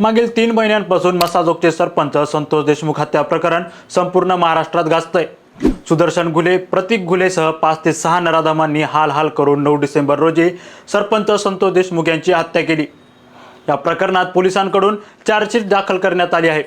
मागील तीन महिन्यांपासून मसाजोगचे सरपंच संतोष देशमुख हत्या प्रकरण संपूर्ण महाराष्ट्रात गाजतंय. सुदर्शन घुले प्रतीक घुलेसह पाच ते सहा नराधमांनी हाल हाल करून नऊ डिसेंबर रोजी सरपंच संतोष देशमुख यांची हत्या केली. या प्रकरणात पोलिसांकडून चार्जशीट दाखल करण्यात आली आहे.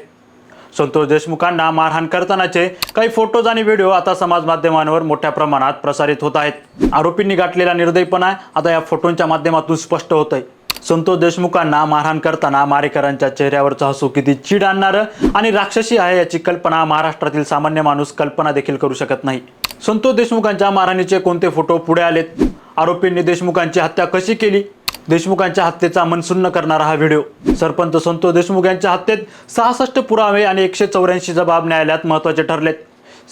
संतोष देशमुखांना मारहाण करतानाचे काही फोटोज आणि व्हिडिओ आता समाज माध्यमांवर मोठ्या प्रमाणात प्रसारित होत आहेत. आरोपींनी गाठलेला निर्दयपणा आता या फोटोंच्या माध्यमातून स्पष्ट होत आहे संतोष देशमुखांना मारहाण करताना मारेकरांच्या चेहऱ्यावरचं हसू किती चीड आणणारं? आणि राक्षसी आहे याची कल्पना महाराष्ट्रातील सामान्य माणूस कल्पना देखील करू शकत नाही. संतोष देशमुखांच्या मारहाणीचे कोणते फोटो पुढे आलेत? आरोपींनी देशमुखांची हत्या कशी केली? देशमुखांच्या हत्येचा मनसुन्न करणारा हा व्हिडिओ. सरपंच संतोष देशमुख यांच्या हत्येत सहासष्ट पुरावे आणि एकशे चौऱ्याऐंशी जबाब न्यायालयात महत्त्वाचे ठरलेत.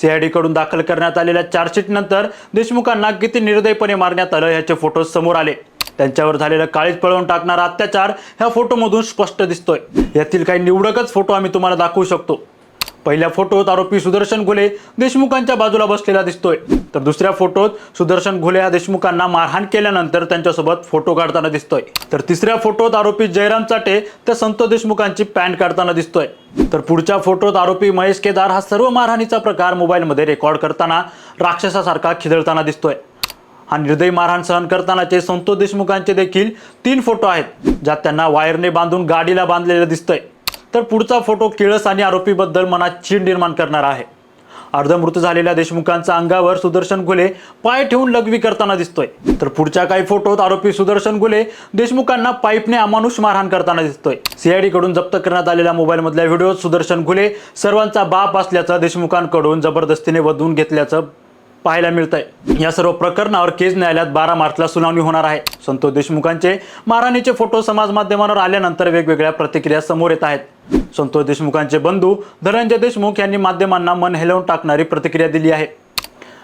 सीआयडीकडून दाखल करण्यात आलेल्या चार्जशीटनंतर देशमुखांना किती निर्दयपणे मारण्यात आलं याचे फोटो समोर आले. त्यांच्यावर झालेलं काळीज पळवून टाकणारा अत्याचार ह्या फोटोमधून स्पष्ट दिसतोय. यातील काही निवडकच फोटो आम्ही तुम्हाला दाखवू शकतो. पहिल्या फोटोत आरोपी सुदर्शन घुले देशमुखांच्या बाजूला बसलेला दिसतोय. तर दुसऱ्या फोटोत सुदर्शन घुले या देशमुखांना मारहाण केल्यानंतर त्यांच्यासोबत फोटो काढताना दिसतोय. तर तिसऱ्या फोटोत आरोपी जयराम चाटे त्या संतोष देशमुखांची पॅन्ट काढताना दिसतोय. तर पुढच्या फोटोत आरोपी महेश केदार हा सर्व मारहाणीचा प्रकार मोबाईलमध्ये रेकॉर्ड करताना राक्षसासारखा खिदळताना दिसतोय. हा निर्दयी मारहाण सहन करतानाचे संतोष देशमुखांचे देखील तीन फोटो आहेत ज्यात त्यांना वायरने बांधून गाडीला बांधलेलं दिसतंय. तर पुढचा फोटो किळस आणि आरोपीबद्दल मनात चीड निर्माण करणारा आहे. अर्धमृत झालेल्या देशमुखांच्या अंगावर सुदर्शन गुले पाय ठेवून लघवी करताना दिसतोय. तर पुढच्या काही फोटोत आरोपी सुदर्शन गुले देशमुखांना पाईपने अमानुष मारहाण करताना दिसतोय. सीआयडी कडून जप्त करण्यात आलेल्या मोबाईल मधल्या व्हिडिओत सुदर्शन गुले सर्वांचा बाप असल्याचं देशमुखांकडून जबरदस्तीने वधवून घेतल्याचं पाहायला मिळत आहे या सर्व प्रकरणावर केज न्यायालयात बारा मार्चला सुनावणी होणार आहे. संतोष देशमुखांचे मारहाणीचे फोटो समाज माध्यमांवर आल्यानंतर वेगवेगळ्या प्रतिक्रिया समोर येत आहेत. संतोष देशमुखांचे बंधू धनंजय देशमुख यांनी माध्यमांना मन हेलवून टाकणारी प्रतिक्रिया दिली आहे.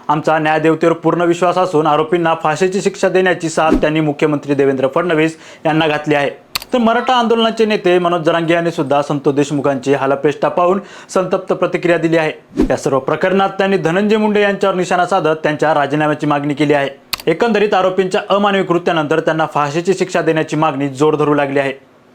आमचा न्यायदेवतेवर पूर्ण विश्वास असून आरोपींना फाशीची शिक्षा देण्याची साथ त्यांनी मुख्यमंत्री देवेंद्र फडणवीस यांना घातली आहे. तर मराठा आंदोलनाचे नेते मनोज जरांगे यांनी सुद्धा संतोष देशमुखांची हालपेष्टा पाहून संतप्त प्रतिक्रिया दिली आहे. या सर्व प्रकरणात त्यांनी धनंजय मुंडे यांच्यावर निशाणा साधत त्यांच्या राजीनाम्याची मागणी केली आहे. एकंदरीत आरोपींच्या अमानवी कृत्यानंतर त्यांना फाशीची शिक्षा देण्याची मागणी जोर धरू लागली आहे.